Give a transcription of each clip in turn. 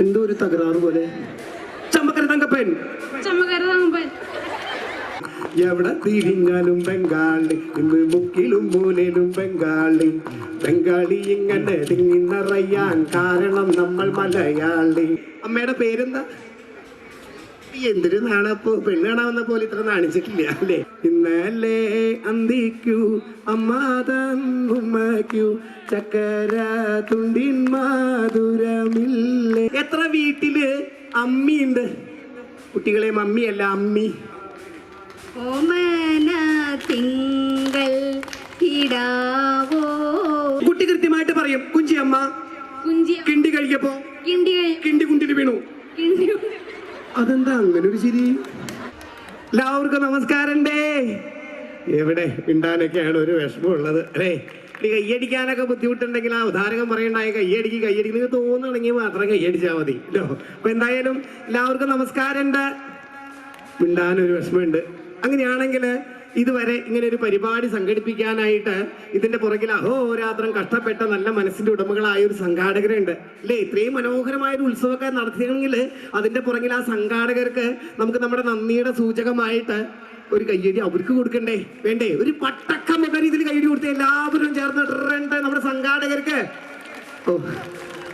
എന്തോ ഒരു തകരാറ് പോലെ. ചമ്പക്കര തങ്കപ്പൻ. ചമ്പക്കര തങ്കപ്പൻ എവിടെ തിരിഞ്ഞാലും ബംഗാളി ഇന്ന് മുക്കിലും മൂലയിലും ബംഗാളി. ബംഗാളി ഇങ്ങനെ തിങ്ങി നിറയാൻ കാരണം നമ്മൾ മലയാളി. അമ്മയുടെ പേരെന്താ? എന്തൊരു നാണപ്പോ. പെണ്ണ് കാണാവുന്ന പോലെ ഇത്ര നാണിച്ചിട്ടില്ല അല്ലേ? ഇന്നലെ അന്തിക്കൂ അമ്മാതന്നുമ്മയ്ക്കൂ ചക്കര തുണ്ടിൻ മാധുരമില്ലേ. എത്ര വീട്ടിൽ അമ്മിയുണ്ട്? കുട്ടികളെ മമ്മിയല്ല അമ്മി. ഓമന തിങ്കൾ കിടാവോ കുട്ടി കൃത്യമായിട്ട് പറയും കുഞ്ചി അമ്മ കുഞ്ചി കിണ്ടി കഴിക്കപ്പോ കിണ്ടി കിണ്ടി കുണ്ടിന് വീണു. അതെന്താ അങ്ങനെ ഒരു ശരി എല്ലാവർക്കും നമസ്കാരണ്ടേ എവിടെ മിണ്ടാനൊക്കെയാണ് ഒരു വിഷമമുള്ളത്. അല്ലേ? ഈ കയ്യടിക്കാനൊക്കെ ബുദ്ധിമുട്ടുണ്ടെങ്കിൽ ആ ഉദാഹരണം പറയണ്ടായ. കയ്യടിക്ക് കയ്യടിക്ക് നിങ്ങൾക്ക് തോന്നുകയാണെങ്കിൽ മാത്രം കയ്യടിച്ചാൽ മതി. കേട്ടോ അപ്പൊ എന്തായാലും എല്ലാവർക്കും നമസ്കാരം നമസ്കാരമുണ്ട് മിണ്ടാനൊരു വിഷമമുണ്ട്. അങ്ങനെയാണെങ്കിൽ ഇതുവരെ ഇങ്ങനെ ഒരു പരിപാടി സംഘടിപ്പിക്കാനായിട്ട് ഇതിന്റെ പുറകിൽ അഹോരാത്രം കഷ്ടപ്പെട്ട നല്ല മനസ്സിന്റെ ഉടമകളായ ഒരു സംഘാടകരുണ്ട്. അല്ലേ? ഇത്രയും മനോഹരമായ ഒരു ഉത്സവമൊക്കെ നടത്തിയെങ്കിൽ അതിന്റെ പുറകിൽ ആ സംഘാടകർക്ക് നമുക്ക് നമ്മുടെ നന്ദിയുടെ സൂചകമായിട്ട് ഒരു കയ്യടി അവർക്ക് കൊടുക്കണ്ടേ? വേണ്ടേ? ഒരു പട്ടക്കം ഒക്കെ രീതിയിൽ കയ്യടി കൊടുത്ത് എല്ലാവരും ചേർന്ന് ഇടറേണ്ട നമ്മുടെ സംഘാടകർക്ക്. ഓ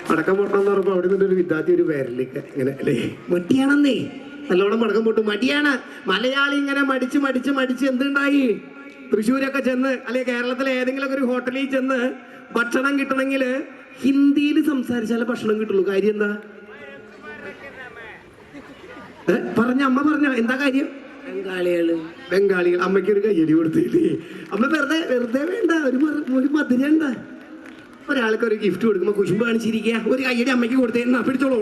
പടക്കം പൊട്ടണമെന്ന് പറയുമ്പോൾ അവിടെ നിന്നൊരു വിദ്യാർത്ഥി ഒരു പേരിലേക്ക് ഇങ്ങനെ അല്ലേ? മടിയാണെന്നേ നല്ലോണം മടക്കം പൊട്ടു. മടിയാണ്. മലയാളി ഇങ്ങനെ മടിച്ച് മടിച്ച് മടിച്ച് എന്തുണ്ടായി? തൃശ്ശൂരൊക്കെ ചെന്ന് അല്ലെ കേരളത്തിലെ ഏതെങ്കിലും ഒക്കെ ഒരു ഹോട്ടലിൽ ചെന്ന് ഭക്ഷണം കിട്ടണമെങ്കിൽ ഹിന്ദിയിൽ സംസാരിച്ചാലേ ഭക്ഷണം കിട്ടുള്ളൂ. കാര്യം എന്താ? പറഞ്ഞ അമ്മ പറഞ്ഞ. എന്താ കാര്യം? ബംഗാളികൾ ബംഗാളികൾ. അമ്മയ്ക്ക് ഒരു കയ്യടി കൊടുത്തില്ലേ? അമ്മ വെറുതെ വെറുതെ വേണ്ട. ഒരു ഒരു മധുരം ഉണ്ടാ ഒരാൾക്ക് ഒരു ഗിഫ്റ്റ് കൊടുക്കുമ്പോൾ കുശുമ്പ് കാണിച്ചിരിക്കുക. ഒരു കയ്യടി അമ്മയ്ക്ക് കൊടുത്തേന്നാ പിടിച്ചോളൂ.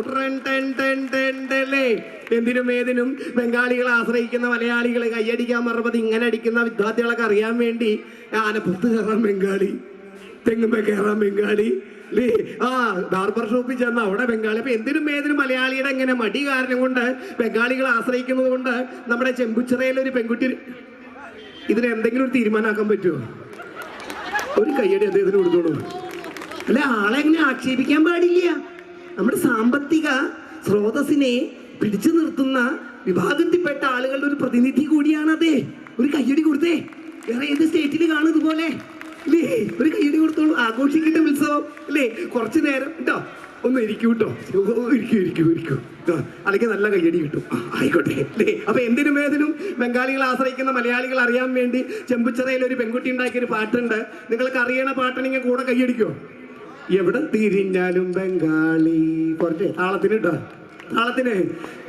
എന്തിനും ഏതിനും ബംഗാളികളെ ആശ്രയിക്കുന്ന മലയാളികൾ കയ്യടിക്കാൻ മറുപടി ഇങ്ങനെ അടിക്കുന്ന വിദ്യാർത്ഥികളൊക്കെ അറിയാൻ വേണ്ടി ആനപ്പുറത്ത് കയറാൻ ബംഗാളി തെങ്ങുമ്പോ കയറാൻ ബംഗാളി അല്ലേ? ആ ബാർബർ ഷോപ്പിൽ ചെന്ന അവിടെ ബംഗാളി. അപ്പൊ എന്തിനും ഏതിനും മലയാളിയുടെ ഇങ്ങനെ മടി കാരണം കൊണ്ട് ബംഗാളികളെ ആശ്രയിക്കുന്നത് കൊണ്ട് നമ്മുടെ ചെമ്പുച്ചിറയിൽ ഒരു പെൺകുട്ടി ഇതിന് എന്തെങ്കിലും ഒരു തീരുമാനമാക്കാൻ പറ്റുമോ ഒരു കയ്യടി അദ്ദേഹത്തിന് കൊടുത്തോളൂ. അല്ല ആളെ എങ്ങനെ ആക്ഷേപിക്കാൻ പാടില്ല? നമ്മുടെ സാമ്പത്തിക സ്രോതസ്സിനെ പിടിച്ചു നിർത്തുന്ന വിഭാഗത്തിൽപ്പെട്ട ആളുകളുടെ ഒരു പ്രതിനിധി കൂടിയാണ് അതെ ഒരു കയ്യടി കൊടുത്തേ. വേറെ ഏത് സ്റ്റേറ്റിൽ കാണും ഇതുപോലെ? അല്ലേ ഒരു കയ്യടി കൊടുത്തോളൂ. ആഘോഷിക്കട്ടെ ഉത്സവം. അല്ലേ കുറച്ചു നേരം. കേട്ടോ ഒന്ന് ഇരിക്കൂ കേട്ടോ ഇരിക്കും ഇരിക്കൂ ഇരിക്കൂ. അല്ലെങ്കിൽ നല്ല കയ്യടി കിട്ടും. ആയിക്കോട്ടെ. അല്ലേ അപ്പൊ എന്തിനും ഏതിനും ബംഗാളികളെ ആശ്രയിക്കുന്ന മലയാളികൾ അറിയാൻ വേണ്ടി ചെമ്പുച്ചിറയിൽ ഒരു പെൺകുട്ടി ഉണ്ടാക്കിയ ഒരു പാട്ടുണ്ട്. നിങ്ങൾക്ക് അറിയണ പാട്ടാണെങ്കിൽ കൂടെ കയ്യടിക്കോ എവിടെ തിരിഞ്ഞാലും ബംഗാളി. കുറച്ച് താളത്തിന് ഇട്ടോ താളത്തിന്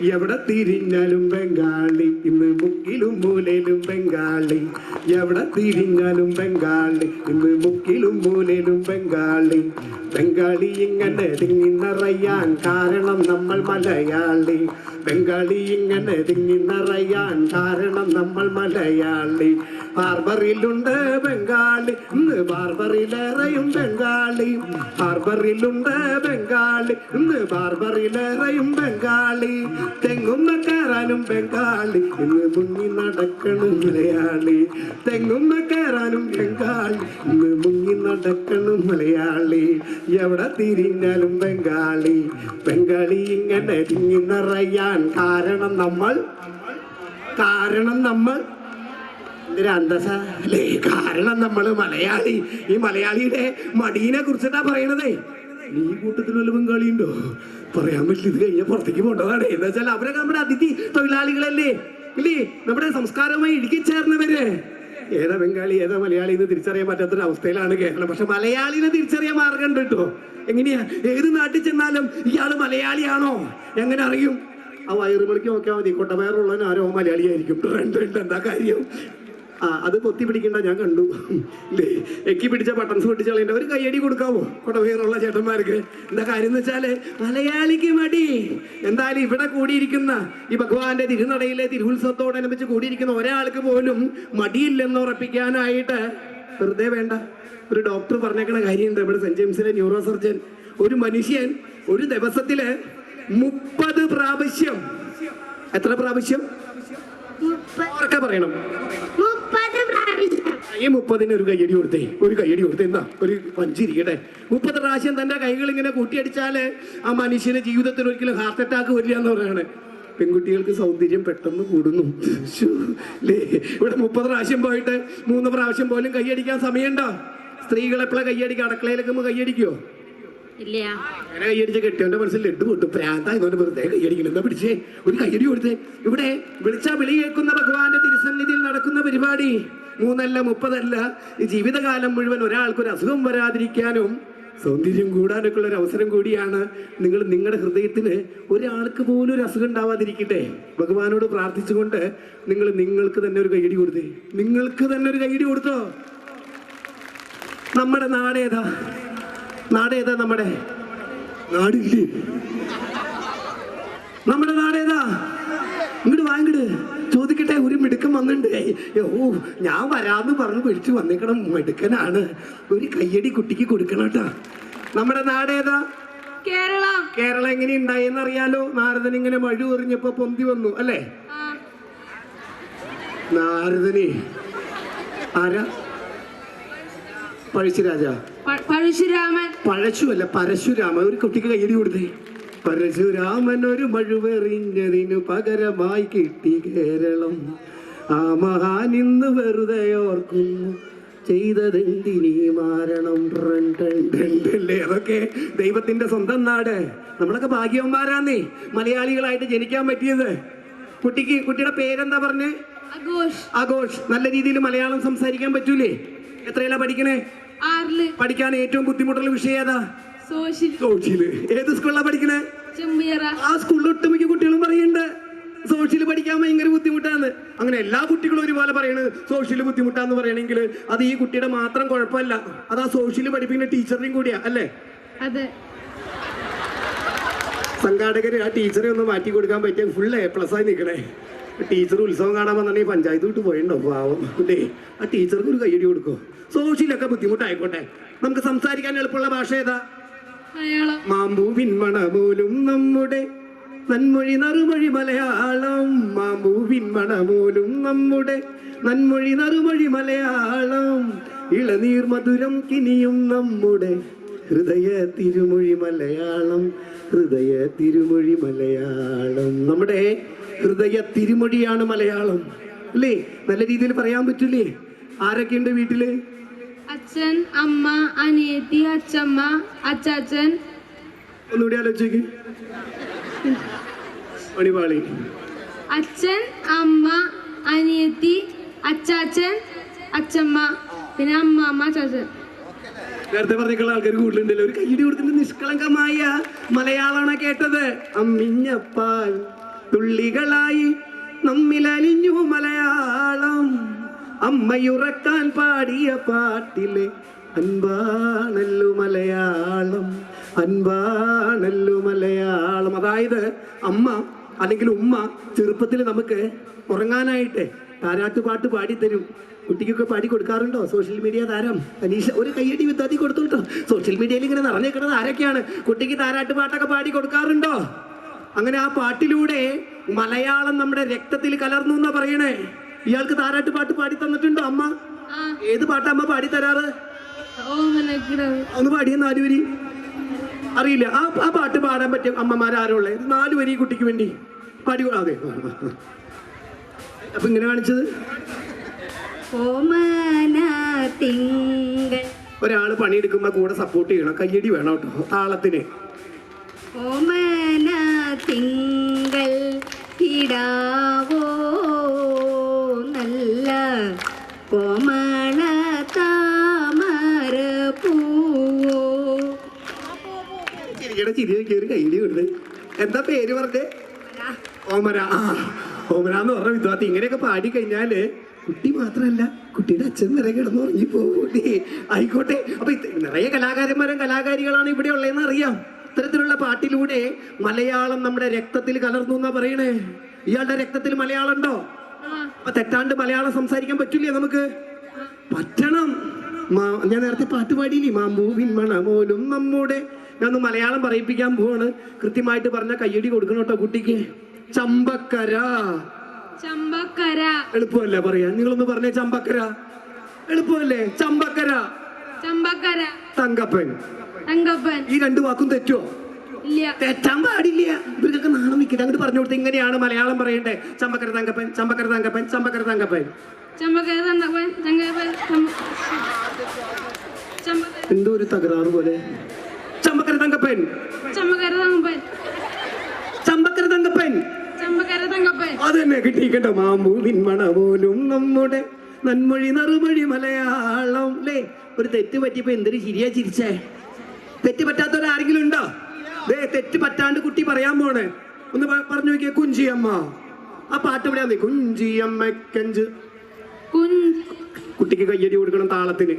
എവിടെ തിരിഞ്ഞാലും ബംഗാളി ഇന്ന് മുക്കിലും മൂലയിലും ബംഗാളി. എവിടെ തിരിഞ്ഞാലും ബംഗാളി ഇന്ന് മുക്കിലും മൂലയിലും ബംഗാളി. ബംഗാളി ഇങ്ങനെ തിങ്ങി നിറയാൻ കാരണം നമ്മൾ മലയാളി. ബംഗാളി ഇങ്ങനെ തിങ്ങി നിറയാൻ കാരണം നമ്മൾ മലയാളി. ഹാർബറിലുണ്ട് ബംഗാളി ഇന്ന് ബാർബറിലേറെയും ബംഗാളി. ഹാർബറിലുണ്ട് ബംഗാളി ഇന്ന് ബാർബറിലേറെയും ബംഗാളി തെങ്ങുന്ന കയറാനും ബംഗാളി. ഇന്ന് മുങ്ങി നടക്കണം മലയാളി. തെങ്ങുന്ന കയറാനും ബംഗാളി. ഇന്ന് മുങ്ങി നടക്കണം മലയാളി. എവിടെ തിരിഞ്ഞാലും ബംഗാളി. ബംഗാളി ഇങ്ങനെ തിങ്ങി നിറയാൻ കാരണം നമ്മൾ? കാരണം നമ്മൾ? എന്തൊരു അല്ലേ കാരണം നമ്മൾ മലയാളി. ഈ മലയാളിയുടെ മടീനെ കുറിച്ചിട്ടാ പറയണതേ. ഈ കൂട്ടത്തിൽ വല്ല ബംഗാളി ഉണ്ടോ പറയാൻ പറ്റില്ല ഇത് കഴിഞ്ഞാൽ പുറത്തേക്ക് പോകേണ്ടതാണ് എന്ന് വെച്ചാൽ അവരൊക്കെ നമ്മുടെ അതിഥി തൊഴിലാളികളല്ലേ? ഇല്ലേ? നമ്മുടെ സംസ്കാരവുമായി ഇടുക്കിച്ചേർന്നവര് ഏതാ ബംഗാളി ഏതാ മലയാളി എന്ന് തിരിച്ചറിയാൻ പറ്റാത്തൊരു അവസ്ഥയിലാണ് കേരളം. പക്ഷെ മലയാളിനെ തിരിച്ചറിയാൻ മാർഗം കേട്ടോ. എങ്ങനെയാ? ഏത് നാട്ടിൽ ചെന്നാലും ഇയാൾ മലയാളിയാണോ? എങ്ങനെ അറിയും? ആ വയറുമണിക്ക് നോക്കിയാൽ മതി. കൊട്ടവയറുള്ളവൻ ആരോ മലയാളിയായിരിക്കും. രണ്ട് എന്താ കാര്യം? ആ അത് കൊത്തി പിടിക്കണ്ട ഞാൻ കണ്ടു. അല്ലേ എക്കി പിടിച്ച ബട്ടൺസ് പൊട്ടിച്ച് കളയണ്ട ഒരു കയ്യടി കൊടുക്കാവോ? കൊടവേറുള്ള ചേട്ടന്മാർക്ക്. എന്താ കാര്യം എന്ന് വെച്ചാൽ മലയാളിക്ക് മടി. എന്തായാലും ഇവിടെ കൂടിയിരിക്കുന്ന ഈ ഭഗവാന്റെ തിരുനടയിലെ തിരുവുത്സവത്തോടനുബന്ധിച്ച് കൂടിയിരിക്കുന്ന ഒരാൾക്ക് പോലും മടിയില്ലെന്ന് ഉറപ്പിക്കാനായിട്ട് വെറുതെ വേണ്ട. ഒരു ഡോക്ടർ പറഞ്ഞേക്കണ കാര്യമുണ്ട്. ഇവിടെ സെന്റ് ജെയിംസിലെ ന്യൂറോ സർജൻ ഒരു മനുഷ്യൻ ഒരു ദിവസത്തിൽ മുപ്പത് പ്രാവശ്യം. എത്ര പ്രാവശ്യം? പറയണം? ഈ മുപ്പതിന് ഒരു കയ്യടി കൊടുത്തേ. ഒരു കയ്യടി കൊടുത്തേ. എന്താ? ഒരു പഞ്ചിരിക്കട്ടെ മുപ്പത് പ്രാവശ്യം തന്റെ കൈകൾ ഇങ്ങനെ കൂട്ടിയടിച്ചാൽ ആ മനുഷ്യന് ജീവിതത്തിൽ ഒരിക്കലും ഹാർട്ട് അറ്റാക്ക് വരില്ല എന്ന് പറയാണ്. പെൺകുട്ടികൾക്ക് സൗന്ദര്യം പെട്ടെന്ന് കൂടുന്നു. ഇവിടെ മുപ്പത് പ്രാവശ്യം പോയിട്ട് മൂന്ന് പ്രാവശ്യം പോലും കൈയടിക്കാൻ സമയമുണ്ടോ? സ്ത്രീകൾ എപ്പോഴാ കൈയടിക്കുക അടുക്കളയിലൊക്കെ കൈയടിക്കോ ഇല്ല. അങ്ങനെ കയ്യടിച്ച കെട്ടിയവന്റെ മനസ്സിൽ ലഡു കിട്ടും പ്രാന്തായതുകൊണ്ട് വെറുതെ കയ്യടിക്കണം എന്താ പിടിച്ചേ? ഒരു കയ്യടി കൊടുത്തേ. ഇവിടെ വിളിച്ച വിളി കേൾക്കുന്ന ഭഗവാന്റെ തിരുസന്നിധിയിൽ നടക്കുന്ന പരിപാടി. മൂന്നല്ല മുപ്പതല്ല ഈ ജീവിതകാലം മുഴുവൻ ഒരാൾക്കൊരു അസുഖം വരാതിരിക്കാനും സൗന്ദര്യം കൂടാനൊക്കെ ഉള്ള ഒരു അവസരം കൂടിയാണ് നിങ്ങൾ നിങ്ങളുടെ ഹൃദയത്തിന് ഒരാൾക്ക് പോലും ഒരു അസുഖം ഉണ്ടാവാതിരിക്കട്ടെ. ഭഗവാനോട് പ്രാർത്ഥിച്ചുകൊണ്ട് നിങ്ങൾ നിങ്ങൾക്ക് തന്നെ ഒരു കൈയടി കൊടുത്തേ. നിങ്ങൾക്ക് തന്നെ ഒരു കൈയടി കൊടുത്തോ? നമ്മുടെ നാടേതാ നാടേതാ നമ്മുടെ? നാടില്ലേ? നമ്മുടെ നാടേതാ ഇങ്ങോട്ട് വാങ്ങിട് ചോദിക്കട്ടെ ഒരു മിടുക്കൻ വന്നിട്ടുണ്ട്. ഓ ഞാൻ വരാന്ന് പറഞ്ഞ് വിളിച്ചു വന്നേക്കണം മിടുക്കനാണ്. ഒരു കയ്യടി കുട്ടിക്ക് കൊടുക്കണം കേട്ടാ. നമ്മുടെ നാടേതാ കേരള. കേരളം എങ്ങനെ ഉണ്ടായെന്ന് അറിയാലോ? നാരദൻ ഇങ്ങനെ മഴ എറിഞ്ഞപ്പോ പൊന്തി വന്നു അല്ലേ? നാരദനെ. ആരാ? പഴശ്ശിരാജ. പഴശുരാമൻ പഴശു അല്ല പരശുരാമൻ. ഒരു കുട്ടിക്ക് കയ്യടി കൊടുത്തേ. പരശുരാമൻ ഒരു മഴുവെറിഞ്ഞതിനു പകരമായി കിട്ടി കേരളം. ആ മഹാൻ ഇന്ന് വെറുതെ ഓർക്കുന്നു. ചെയ്തതെന്തിനീ മാരണം? അതൊക്കെ ദൈവത്തിന്റെ സ്വന്തം നാട്? നമ്മളൊക്കെ ഭാഗ്യവന്മാരാന്നേ. മലയാളികളായിട്ട് ജനിക്കാൻ പറ്റിയത്. കുട്ടിക്ക് കുട്ടിയുടെ പേരെന്താ പറഞ്ഞേ? ആഘോഷ് ആഘോഷ് നല്ല രീതിയിൽ മലയാളം സംസാരിക്കാൻ പറ്റൂലേ? എത്രയല്ല പഠിക്കണേ? പഠിക്കാൻ ഏറ്റവും ബുദ്ധിമുട്ടുള്ള വിഷയം ഏതാ? സോഷ്യൽ. ഏത് സ്കൂളിലാ പഠിക്കണേ? ആ സ്കൂളിൽ ഒട്ടുമിക്ക കുട്ടികളും പറയുന്നുണ്ട് സോഷ്യൽ പഠിക്കാൻ ഭയങ്കര ബുദ്ധിമുട്ടാണ് അങ്ങനെ എല്ലാ കുട്ടികളും ഒരുപോലെ പറയണത് സോഷ്യൽ ബുദ്ധിമുട്ടാന്ന് പറയണെങ്കിൽ അത് ഈ കുട്ടിയുടെ മാത്രം കുഴപ്പമല്ല. അത് ആ സോഷ്യൽ പഠിപ്പിക്കുന്ന ടീച്ചറിനെയും കൂടിയാ അല്ലേ? അതെ. സംഘാടകര് ആ ടീച്ചറെ ഒന്ന് മാറ്റി കൊടുക്കാൻ പറ്റിയ ഫുൾ എ പ്ലസ് ആയി നിൽക്കണേ ടീച്ചർ ഉത്സവം കാണാൻ വന്നിട്ടുണ്ടെങ്കിൽ പഞ്ചായത്ത് വിട്ട് പോയിണ്ടോ? പാവം. അല്ലേ ആ ടീച്ചർക്ക് ഒരു കയ്യടി കൊടുക്കോ. സോഷ്യലൊക്കെ ബുദ്ധിമുട്ടായിക്കോട്ടെ. നമുക്ക് സംസാരിക്കാൻ എളുപ്പമുള്ള ഭാഷ ഏതാ? മാമ്പൂവിൻ മണമൂലും നമ്മുടെ നന്മൊഴി നറുമൊഴി മലയാളം. മാമ്പൂവിൻ മണമൂലും നമ്മുടെ നന്മൊഴി നറുമൊഴി മലയാളം. ഇളനീർ മധുരം കിനിയും നമ്മുടെ ഹൃദയ തിരുമൊഴി മലയാളം. ഹൃദയ തിരുമൊഴി മലയാളം. നമ്മുടെ ഹൃദയ തിരുമൊഴിയാണ് മലയാളം. അല്ലേ? നല്ല രീതിയിൽ പറയാൻ പറ്റൂലേ? ആരൊക്കെയുണ്ട് വീട്ടിൽ? അച്ഛൻ അമ്മ അനിയത്തി അച്ഛമ്മ അച്ചാച്ചൻ. ഒന്നുകൂടി ആലോചിക്ക്. മണിപാളി. അച്ഛൻ അമ്മ അനിയത്തി അച്ചാച്ചൻ അച്ഛമ്മ പിന്നെ അമ്മമ്മ അച്ചാച്ചൻ. നേരത്തെ പറഞ്ഞിട്ടുള്ള ആൾക്കാർ കൂടുതലുണ്ടല്ലോ. ഒരു കയ്യടി കൊടുത്തിട്ട് നിഷ്കളങ്കമായ മലയാളമാണ് കേട്ടത്. അമ്മിഞ്ഞപ്പാൽ തുള്ളികളായി നമ്മിലലിഞ്ഞു മലയാളം. അമ്മയുറക്കാൻ പാടിയ പാട്ടിലെ അൻപാണല്ലു മലയാളം അൻപാണല്ലു മലയാളം. അതായത് അമ്മ അല്ലെങ്കിൽ ഉമ്മ ചെറുപ്പത്തിൽ നമുക്ക് ഉറങ്ങാനായിട്ട് താരാട്ടുപാട്ട് പാടിത്തരും. കുട്ടിക്കൊക്കെ പാടി കൊടുക്കാറുണ്ടോ? സോഷ്യൽ മീഡിയ താരം. അനീഷ ഒരു കയ്യടി വിദ്യാർത്ഥി കൊടുത്തോട്ടോ സോഷ്യൽ മീഡിയയിൽ ഇങ്ങനെ നിറഞ്ഞേക്കുന്നത് ആരൊക്കെയാണ്? കുട്ടിക്ക് താരാട്ട് പാട്ടൊക്കെ പാടി കൊടുക്കാറുണ്ടോ? അങ്ങനെ ആ പാട്ടിലൂടെ മലയാളം നമ്മുടെ രക്തത്തിൽ കലർന്നു എന്നാ പറയണേ? ഇയാൾക്ക് താരാട്ട് പാട്ട് പാടി തന്നിട്ടുണ്ടോ അമ്മ. ഏത് പാട്ടാ അമ്മ പാടി തരാറ്? ഒന്ന് പാടിയ നാലുവരി അറിയില്ല. ആ ആ പാട്ട് പാടാൻ പറ്റും അമ്മമാരാരുള്ളേ നാലുവരി കുട്ടിക്ക് വേണ്ടി പാടി അതെ. അപ്പൊ ഇങ്ങനെ കാണിച്ചത്? ഒരാൾ പണിയെടുക്കുമ്പോ കൂടെ സപ്പോർട്ട് ചെയ്യണം. കയ്യടി വേണം കേട്ടോ താളത്തിന്. ഓമന തിങ്കൾ കിടാവോ ചിരി നോക്കി ഒരു കയ്യടി കൊടുത്ത് എന്താ പേര് പറഞ്ഞേ? ഓമര. ആ ഓമര എന്ന് പറഞ്ഞ വിദ്വാർത്ഥി ഇങ്ങനെയൊക്കെ പാടി കഴിഞ്ഞാൽ കുട്ടി മാത്രല്ല കുട്ടിയുടെ അച്ഛൻ വരെ കിടന്നുറങ്ങി പോകൂട്ടി ആയിക്കോട്ടെ. അപ്പൊ നിറയെ കലാകാരന്മാരും കലാകാരികളാണ് ഇവിടെ ഉള്ളതെന്ന് അറിയാം. ഇത്തരത്തിലുള്ള പാട്ടിലൂടെ മലയാളം നമ്മുടെ രക്തത്തിൽ കലർന്നു എന്നാ പറയണേ? ഇയാളുടെ രക്തത്തിൽ മലയാളം ഉണ്ടോ? അപ്പൊ തെറ്റാണ്ട് മലയാളം സംസാരിക്കാൻ പറ്റില്ല നമുക്ക്? പറ്റണം. ഞാൻ നേരത്തെ പാട്ട് പാടിയില്ലേ? മാമ്പൂവിൻ മണമോലും നമ്മുടെ ഞാൻ ഒന്ന് മലയാളം പറയിപ്പിക്കാൻ പോവാണ്. കൃത്യമായിട്ട് പറഞ്ഞ കയ്യടി കൊടുക്കണം കേട്ടോ കുട്ടിക്ക്. ചമ്പക്കര. ചമ്പക്കര. എളുപ്പമല്ലേ പറയാ നിങ്ങളൊന്ന് പറഞ്ഞേ ചമ്പക്കര. എളുപ്പമല്ലേ? ചമ്പക്കര. ചമ്പക്കര. തങ്കപ്പൻ. തങ്കപ്പൻ. ഈ രണ്ട് വാക്കും തെറ്റോ തെറ്റാൻ പാടില്ല. ഇവർക്കൊക്കെ നാണം നിൽക്കട്ടെ. അങ്ങോട്ട് പറഞ്ഞു കൊടുത്ത് ഇങ്ങനെയാണ് മലയാളം പറയണ്ടേ. ചമ്പക്കര തങ്കപ്പൻ. ചമ്പക്കര തങ്കപ്പൻ. ചമ്പക്കര തങ്കപ്പൻ. ചമ്പക്കര തങ്കപ്പൻ. എന്തോ ഒരു തകരാറ് പോലെ. ചമ്പക്കര തങ്കപ്പൻ. ചമ്പക്കര തങ്കപ്പൻ. ചമ്പക്കര തങ്കപ്പൻ. ചമ്പക്കര തങ്കപ്പൻ. അത് തന്നെ കിട്ടിക്കണ്ട മാമ്പൂ നിന്മണ പോലും നമ്മുടെ നന്മൊഴി നറുമൊഴി മലയാളം അല്ലേ ഒരു തെറ്റ് പറ്റിയപ്പോ എന്തൊരു ചിരിയാ ചിരിച്ചേ? തെറ്റ് പറ്റാത്തവരാരെങ്കിലും ഉണ്ടോ? ദേ തെറ്റ് പറ്റാണ്ട് കുട്ടി പറയാൻ പോണേ. ഒന്ന് പറഞ്ഞു നോക്കിയേ കുഞ്ചിയമ്മ. ആ പാട്ട് എവിടെയാന്ന് കുഞ്ചിയമ്മക്കഞ്ച് കുഞ്ച്. കുട്ടിക്ക് കയ്യടി കൊടുക്കണം താളത്തിന്.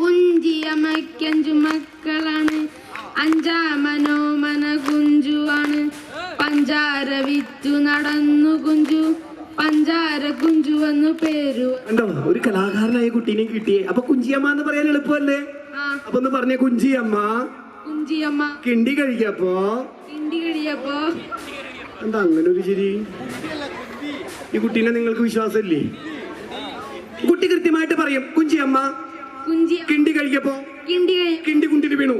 കുഞ്ചിയമ്മയ്ക്കഞ്ചു മക്കളാണ്. അഞ്ചാമനോമന കുഞ്ചുവാണ് പഞ്ചാര വിറ്റു നടന്നു കുഞ്ചു പഞ്ചാര കുഞ്ചു എന്ന് പേരു കണ്ടോ ഒരു കലാകാരനായ കുട്ടീനെ കിട്ടിയേ. അപ്പൊ കുഞ്ചിയമ്മ എന്ന് പറയാൻ എളുപ്പമല്ലേ? അപ്പൊ ഒന്ന് പറഞ്ഞേ കുഞ്ചിയമ്മ. കുഞ്ചിയമ്മ. കിണ്ടി കഴിക്കപ്പോ? കിണ്ടി കഴിയപ്പോ? എന്താ അങ്ങനെ ഒരു ചിരി? ഈ കുട്ടീനെ നിങ്ങൾക്ക് വിശ്വാസമില്ലേ? കുട്ടി കൃത്യമായിട്ട് പറയും കുഞ്ചിയമ്മ കുഞ്ചിയ കിണ്ടി കഴിക്കപ്പോ? കിണ്ടി കിണ്ടി കുണ്ടിന് വീണു.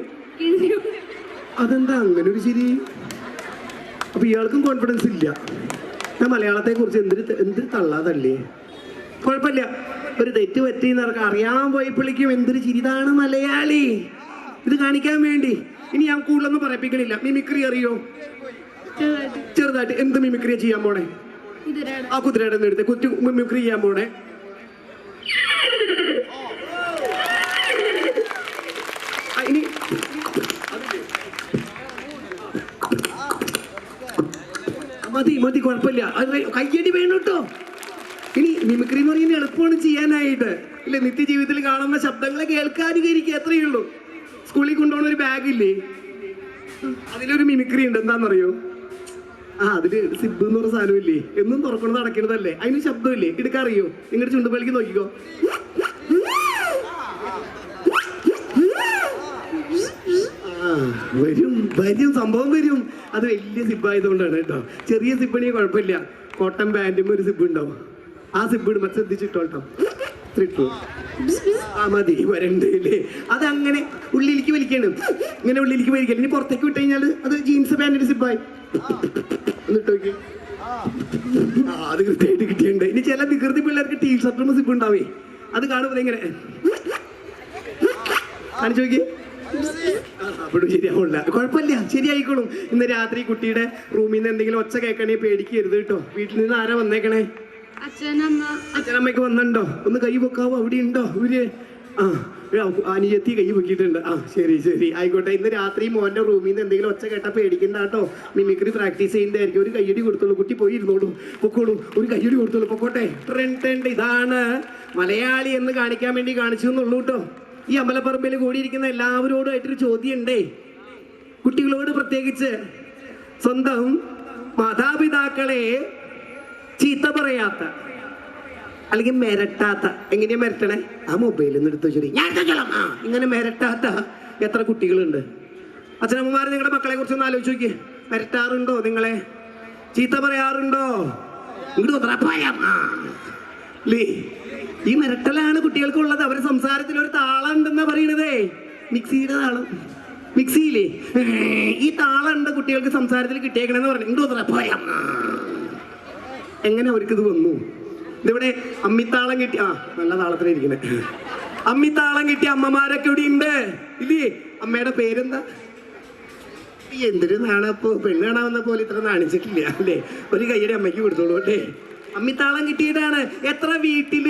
അതെന്താ അങ്ങനെ ഒരു ശരി അപ്പൊ ഇയാൾക്കും കോൺഫിഡൻസ് ഇല്ല. ഞാൻ മലയാളത്തെ കുറിച്ച് എന്തൊരു എന്തൊരു തള്ളാതല്ലേ? കുഴപ്പമില്ല. ഒരു തെറ്റ് പറ്റി അറിയാൻ പോയപ്പോഴേക്കും എന്തൊരു ചിരിതാണ് മലയാളി. ഇത് കാണിക്കാൻ വേണ്ടി. ഇനി ഞാൻ കൂടുതലൊന്നും പറയിപ്പിക്കണില്ല. മിമിക്രി അറിയോ? ചെറുതായിട്ട്. എന്ത് മിമിക്രിയ ചെയ്യാൻ പോണേ? ആ കുതിരയുടെ എടുത്ത് കുത്തി മിമിക്രി ചെയ്യാൻ പോണേ ആ, ഇനി മതി മതി കുഴപ്പമില്ല. അത് കയ്യടി വേണം കേട്ടോ ഇനി മിമിക്രി എന്ന് പറയുന്നത് എളുപ്പമാണ് ചെയ്യാനായിട്ട്. ഇല്ല നിത്യജീവിതത്തിൽ കാണുന്ന ശബ്ദങ്ങളെ കേൾക്കാനുകരിക്കുക അത്രയേ ഉള്ളൂ. സ്കൂളിൽ കൊണ്ടുപോകുന്ന ഒരു ബാഗില്ലേ അതിലൊരു മിമിക്രി ഉണ്ട് എന്താണെന്നറിയോ ആ അതിൽ സിബ് എന്ന് പറഞ്ഞ സാധനമില്ലേ? എന്നും തുറക്കണത് അടയ്ക്കണതല്ലേ അതിന് ശബ്ദമില്ലേ? എടുക്കാറിയോ നിങ്ങളുടെ ചുണ്ടുപലിക്ക് നോക്കിക്കോ ആ, വരും വരും സംഭവം വരും. അത് വലിയ സിബ് ആയതുകൊണ്ടാണ് കേട്ടോ. ചെറിയ സിബിണി കുഴപ്പമില്ല. കോട്ടൺ പാന്റും ഒരു സിബ് ഉണ്ടാവും. ആ സിബ് ഇടുമ്പോൾ ശ്രദ്ധിച്ചിട്ടോ കേട്ടോ. ആ മതി വരണ്ട് അല്ലേ? അത് അങ്ങനെ ഉള്ളിലേക്ക് വലിക്കണം. ഇങ്ങനെ ഉള്ളിലേക്ക് വലിക്കണം ഇനി പുറത്തേക്ക് വിട്ട് കഴിഞ്ഞാൽ അത് ജീൻസ് പാന്റിന്റെ സിബായി. എന്നിട്ട് നോക്കി. അത് കൃത്യമായിട്ട് കിട്ടിയിട്ടുണ്ട്. ഇനി ചില വികൃതി പിള്ളേർക്ക് ടീഷർട്ടും സിബ് ഉണ്ടാവേ. അത് കാണുമ്പോൾ ഇങ്ങനെ. കാണിച്ചു നോക്കി. അപ്പോഴും ശരിയാവില്ല കുഴപ്പമില്ല. ശരിയായിക്കോളും. ഇന്ന് രാത്രി കുട്ടിയുടെ റൂമിൽ നിന്ന് എന്തെങ്കിലും ഒച്ച കേൾക്കണേ പേടിക്കരുത് കേട്ടോ. വീട്ടിൽ നിന്ന് ആരാ വന്നേക്കണേ? അച്ഛനമ്മ. അച്ഛനമ്മയ്ക്ക് വന്നുണ്ടോ? ഒന്ന് കൈ വെക്കാവോ അവിടെ ഉണ്ടോ? ഇവർ? ആ അനിയത്തി കൈ പൊക്കിയിട്ടുണ്ട്. ആ ശരി ശരി. ആയിക്കോട്ടെ. ഇന്ന് രാത്രി മോന്റെ റൂമിൽ നിന്ന് എന്തെങ്കിലും ഒച്ച കേട്ടാ പേടിക്കണ്ട കേട്ടോ. മിമിക്രി പ്രാക്ടീസ് ചെയ്യുന്നതായിരിക്കും. ഒരു കയ്യടി കൊടുത്തോളൂ കുട്ടി പോയി ഇരുന്നോളൂ. പൊക്കോളൂ. ഒരു കയ്യടി കൊടുത്തോളൂ പൊക്കോട്ടെ. ഇതാണ് മലയാളി എന്ന് കാണിക്കാൻ വേണ്ടി കാണിച്ചു എന്നുള്ളൂ കേട്ടോ. ഈ അമ്പലപ്പറമ്പിൽ കൂടിയിരിക്കുന്ന എല്ലാവരോടും ആയിട്ടൊരു ചോദ്യം ഉണ്ടേ കുട്ടികളോട് പ്രത്യേകിച്ച്. സ്വന്തം മാതാപിതാക്കളെ ചീത്ത പറയാത്ത അല്ലെങ്കിൽ മെരട്ടാത്ത. എങ്ങനെയാ മെരട്ടണേ? ആ മൊബൈലിൽ നിന്ന് എടുത്തു വെച്ചോളി. ഞാൻ. ഇങ്ങനെ മെരട്ടാത്ത എത്ര കുട്ടികളുണ്ട്. അച്ഛനമ്മമാർ നിങ്ങളുടെ മക്കളെ കുറിച്ച് ഒന്ന് ആലോചിച്ച് നോക്കി മെരട്ടാറുണ്ടോ നിങ്ങളെ? ചീത്ത പറയാറുണ്ടോ? ഇങ്ങോട്ട് ഈ മിരട്ടലാണ് കുട്ടികൾക്കുള്ളത്. അവരെ സംസാരത്തിൽ ഒരു താളം ഉണ്ടെന്നാ പറയണതേ. മിക്സിയുടെ താളം. മിക്സിയില്ലേ? ഈ താളം ഉണ്ട് കുട്ടികൾക്ക് സംസാരത്തിൽ കിട്ടിയേക്കണെന്ന് പറഞ്ഞു. വന്നടാ, പോരാം. എങ്ങനെ അവർക്ക് ഇത് വന്നു? ഇതിവിടെ? അമ്മിത്താളം കിട്ടി. ആ നല്ല താളത്തിലിരിക്കണേ അമ്മിത്താളം കിട്ടിയ അമ്മമാരൊക്കെ ഇവിടെ ഉണ്ട് ഇല്ലേ? അമ്മയുടെ പേരെന്താ? എന്തൊരു നാണപ്പോ പെണ്ണ് കാണാവുന്ന പോലെ ഇത്ര നാണിച്ചിട്ടില്ല അല്ലേ? ഒരു കയ്യുടെ അമ്മയ്ക്ക് കൊടുത്തോളൂ അല്ലേ? അമ്മിത്താളം കിട്ടിയതാണ്. എത്ര വീട്ടിൽ?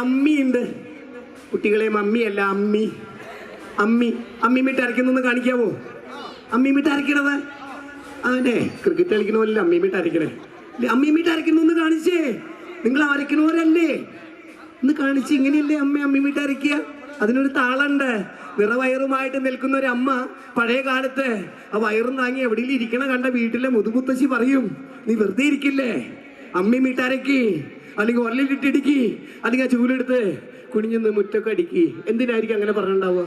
അമ്മിയുണ്ട്. കുട്ടികളെ മമ്മിയല്ല അമ്മി. അമ്മി അമ്മി മിട്ട് അരയ്ക്കുന്നൊന്ന് കാണിക്കാവോ? അമ്മി മിട്ട് അരയ്ക്കണത്? അതെ ക്രിക്കറ്റ് കളിക്കണ പോലെ അമ്മി മിട്ട് അരയ്ക്കണേ അമ്മി മിട്ട് അരയ്ക്കുന്നൊന്ന് കാണിച്ചേ. നിങ്ങൾ അരയ്ക്കണവരല്ലേ ഒന്ന് കാണിച്ച് ഇങ്ങനെയല്ലേ അമ്മ അമ്മി മിട്ട് അരയ്ക്കുക? അതിനൊരു താളുണ്ട്. നിറവയറുമായിട്ട് നിൽക്കുന്ന ഒരു അമ്മ പഴയ കാലത്ത് ആ വയറും താങ്ങി എവിടെയെങ്കിലും ഇരിക്കണ കണ്ട വീട്ടിലെ മുതുമുത്തശ്ശി പറയും നീ വെറുതെ ഇരിക്കില്ലേ? അമ്മി മിട്ടരക്കി അല്ലെങ്കിൽ ഒരലിട്ടിടിക്കി അല്ലെങ്കിൽ ആ ചൂലെടുത്ത് കുനിഞ്ഞൊന്ന് മുറ്റൊക്കെ അടിക്കി. എന്തിനായിരിക്കും അങ്ങനെ പറഞ്ഞിട്ടുണ്ടാവുക?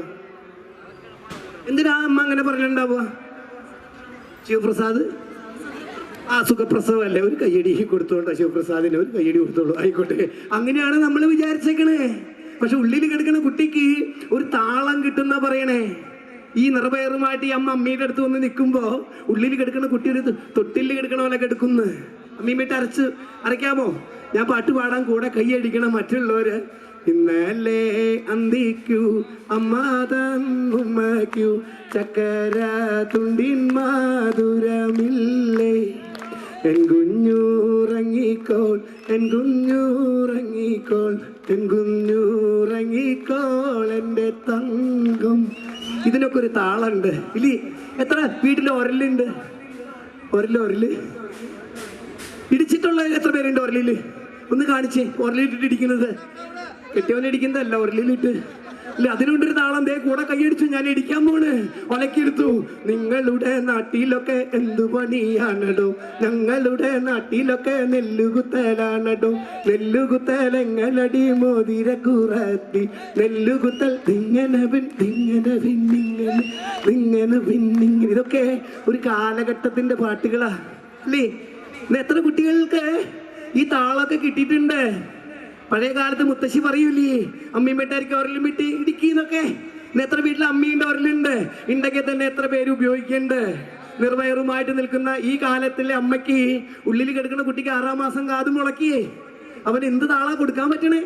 എന്തിനാ അമ്മ അങ്ങനെ പറഞ്ഞിട്ടുണ്ടാവുക? ശിവപ്രസാദ്? ആ സുഖപ്രസവല്ലേ ഒരു കയ്യടി കൊടുത്തോട്ടോ ശിവപ്രസാദിന് ഒരു കയ്യടി കൊടുത്തോളൂ. ആയിക്കോട്ടെ. അങ്ങനെയാണ് നമ്മൾ വിചാരിച്ചേക്കണേ. പക്ഷെ ഉള്ളിൽ കിടക്കുന്ന കുട്ടിക്ക് ഒരു താളം കിട്ടുന്ന പറയണേ. ഈ നിറപയറുമായിട്ട് ഈ അമ്മ അമ്മയുടെ അടുത്ത് വന്ന് നിൽക്കുമ്പോ ഉള്ളിൽ കിടക്കുന്ന കുട്ടി ഒരു തൊട്ടിൽ കിടക്കണ പോലെ കിടക്കുന്നു അമ്മീമ്മയിട്ട് അരച്ച് അരയ്ക്കാമോ? ഞാൻ പാട്ട് പാടാൻ കൂടെ കൈയടിക്കണം മറ്റുള്ളവര്. ഇന്നലെ അന്തിക്കു അമ്മ തന്നുമ്മയ്ക്കു ചക്കര തുണ്ടിൻ മാധുരമില്ലേ? എൻ കുഞ്ഞൂറങ്ങിക്കോൾ എൻ കുഞ്ഞൂറങ്ങിക്കോൾ എൻ കുഞ്ഞൂറങ്ങിക്കോൾ എന്റെ തങ്കം. ഇതിനൊക്കെ ഒരു താളുണ്ട്. ഇല്ലേ? എത്ര? വീട്ടിൽ ഒരലുണ്ട്. ഒരൽ ഒരൽ ഇടിച്ചിട്ടുള്ള എത്ര പേരുണ്ട് ഒരലിൽ ഒന്ന് കാണിച്ചേ. ഒരലിട്ടിട്ട് ഇടിക്കുന്നത്. കെട്ടിയവനടിക്കുന്നതല്ല ഉരലിലിട്ട് ഇല്ല അതിനുണ്ടൊരു താളം. ദേ കൂടെ കൈയടിച്ചു ഞാൻ ഇടിക്കാൻ പോണ്. ഒലക്കിയെടുത്തു നിങ്ങളുടെ നാട്ടിലൊക്കെ എന്തു പണിയാണടോ? ഞങ്ങളുടെ നാട്ടിലൊക്കെ നെല്ലുകുത്തലാണടോ? നെല്ലുകുത്തൽ എങ്ങനടി മോതിര കുറത്തി? നെല്ലുകുത്തൽ തിങ്ങനെ പിൻ തിങ്ങനെ പിന്നിങ്ങനെ നിങ്ങനെ പിന്നിങ്ങനെ ഇതൊക്കെ ഒരു കാലഘട്ടത്തിന്റെ പാട്ടുകളാ. അല്ലേ? ഇന്ന് എത്ര കുട്ടികൾക്ക് ഈ താളൊക്കെ കിട്ടിയിട്ടുണ്ട്? പഴയ കാലത്ത് മുത്തശ്ശി പറയൂലേ അമ്മീമ്മട്ടായിരിക്കും ഒരലും വിട്ട് ഇടുക്കിന്നൊക്കെ ഇന്ന് എത്ര വീട്ടിൽ അമ്മീന്റെ അവരിലുണ്ട്. ഉണ്ടെങ്കിൽ തന്നെ എത്ര പേര് ഉപയോഗിക്കുന്നുണ്ട്. നിർവയറുമായിട്ട് നിൽക്കുന്ന ഈ കാലത്തിലെ അമ്മയ്ക്ക് ഉള്ളിൽ കിടക്കുന്ന കുട്ടിക്ക് ആറാം മാസം കാതും മുളക്കിയേ അവൻ എന്ത് താളാ കൊടുക്കാൻ പറ്റണേ?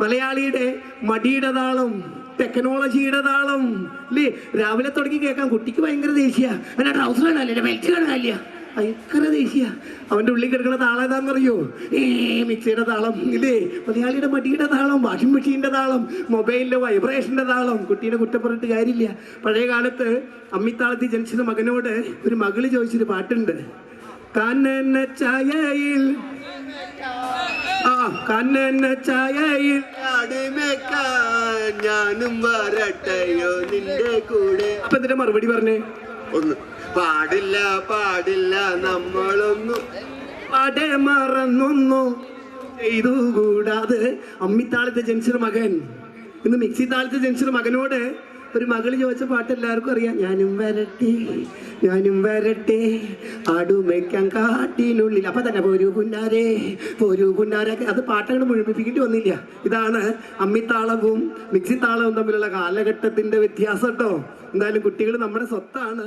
മലയാളിയുടെ മടിയുടെ താളം ടെക്നോളജിയുടെ താളം അല്ലേ രാവിലെ തുടങ്ങി കേൾക്കാം. കുട്ടിക്ക് ഭയങ്കര ദേഷ്യ. അവന്റെ ട്രൗസർ കാണാനില്ല? ബെൽറ്റ് കാണാനില്ല? ഭയങ്കര ദേഷ്യ. അവന്റെ ഉള്ളിൽ കിടക്കുന്ന താളം ഏതാണെന്നറിയോ? ഏ മിക്സിയുടെ താളം ഇല്ലേ? മലയാളിയുടെ മടിയുടെ താളം വാഷിംഗ് മെഷീന്റെ താളം മൊബൈലിന്റെ വൈബ്രേഷന്റെ താളം. കുട്ടീനെ കുറ്റപ്പെട്ടിട്ട് കാര്യമില്ല. പഴയ കാലത്ത് അമ്മിത്താളത്തിൽ ജനിച്ചത് മകനോട് ഒരു മകൾ ചോദിച്ചൊരു പാട്ടുണ്ട്. കണ്ണന ചായയിൽ ആ കണ്ണന ചായയിൽ ഞാനും വരട്ടെയോ നിന്റെ കൂടെ? അപ്പൊ എന്തിന്റെ മറുപടി പറഞ്ഞേ? ഒന്ന്. പാടില്ല പാടില്ല നമ്മളൊന്നും. അടെ മറന്നൊന്നു. ചെയ്തു കൂടാതെ അമ്മിത്താളത്തെ ജനിച്ചൊരു മകൻ. ഇന്ന് മിക്സി താളത്തെ ജനിച്ചൊരു മകനോട് ഒരു മകൾ ചോദിച്ച പാട്ട് എല്ലാവർക്കും അറിയാം. ഞാനും വരട്ടെ ഞാനും വരട്ടെ ആടുമയ്ക്കാൻ കാട്ടിനുള്ളിൽ. അപ്പൊ തന്നെ പോരു പുന്നാരെ പോരു പുന്നാരൊക്കെ അത് പാട്ടങ്ങോട് മുഴുമിപ്പിക്കേണ്ടി വന്നില്ല. ഇതാണ് അമ്മിത്താളവും മിക്സിത്താളവും തമ്മിലുള്ള കാലഘട്ടത്തിന്റെ വ്യത്യാസം കേട്ടോ. എന്തായാലും കുട്ടികൾ നമ്മുടെ സ്വത്താണ്.